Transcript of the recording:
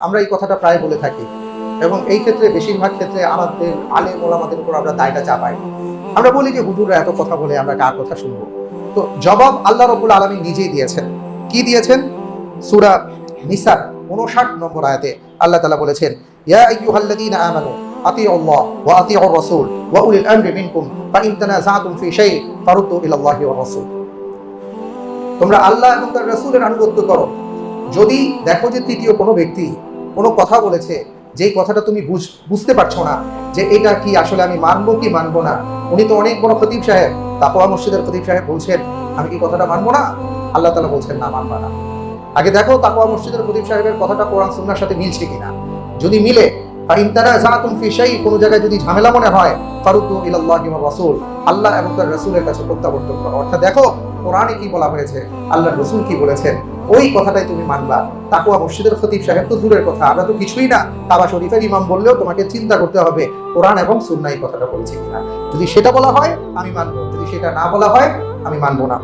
আমরা এই কথাটা প্রায় বলে থাকি। এবং এই ক্ষেত্রে বেশিরভাগ ক্ষেত্রে আমাদের আলে মোলামাদের উপর আমরা দায়টা চাপাই। আমরা বলি যে, হুজুররা এত কথা বলে, আমরা কার কথা শুনব? তো জবাব আল্লাহ রবুল আলমী নিজেই দিয়েছেন। কি দিয়েছেন? সুরা নিসার উনষাট নম্বর আয়াতে আল্লাহ তালা বলেছেন, ইয়া আইয়ুহাল্লাযীনা আমানু আতিউ আল্লাহ ওয়া আতিউ রাসূল ওয়া উলিল আমরি মিনকুম ফাইন তানাযাতুম ফি শাইইন ফারুদ্দু ইলাল্লাহি ওয়া রাসূল। তোমরা আল্লাহ এবং তার রাসূলের আনুগত্য করো। যদি দেখো যে তৃতীয় কোনো ব্যক্তি কোনো কথা বলেছে, যেই কথাটা তুমি বুঝ- বুঝতে পারছ না, যে এটা কি আসলে আমি মানবো কি মানবো না? উনি তো অনেক বড় খতিব সাহেব। তাকওয়া মসজিদের খতিব সাহেব বলছেন, আমি কি কথাটা মানবো না? আল্লাহ তালা বলছেন, না, মানবা না। আগে দেখো তাকওয়া মসজিদের খতিব সাহেবের কথাটা কোরআন সুন্নার সাথে মিলছে কিনা। যদি মিলে ওই কথাটাই তুমি সাহেব তো দূরের কথা, আমরা তো কিছুই না। ইমাম বললেও তোমাকে চিন্তা করতে হবে, কোরআন এবং সুন্নাহ এই কথাটা বলেছে কিনা। যদি সেটা বলা হয়, আমি মানবো। যদি সেটা না বলা হয়, আমি মানবো না।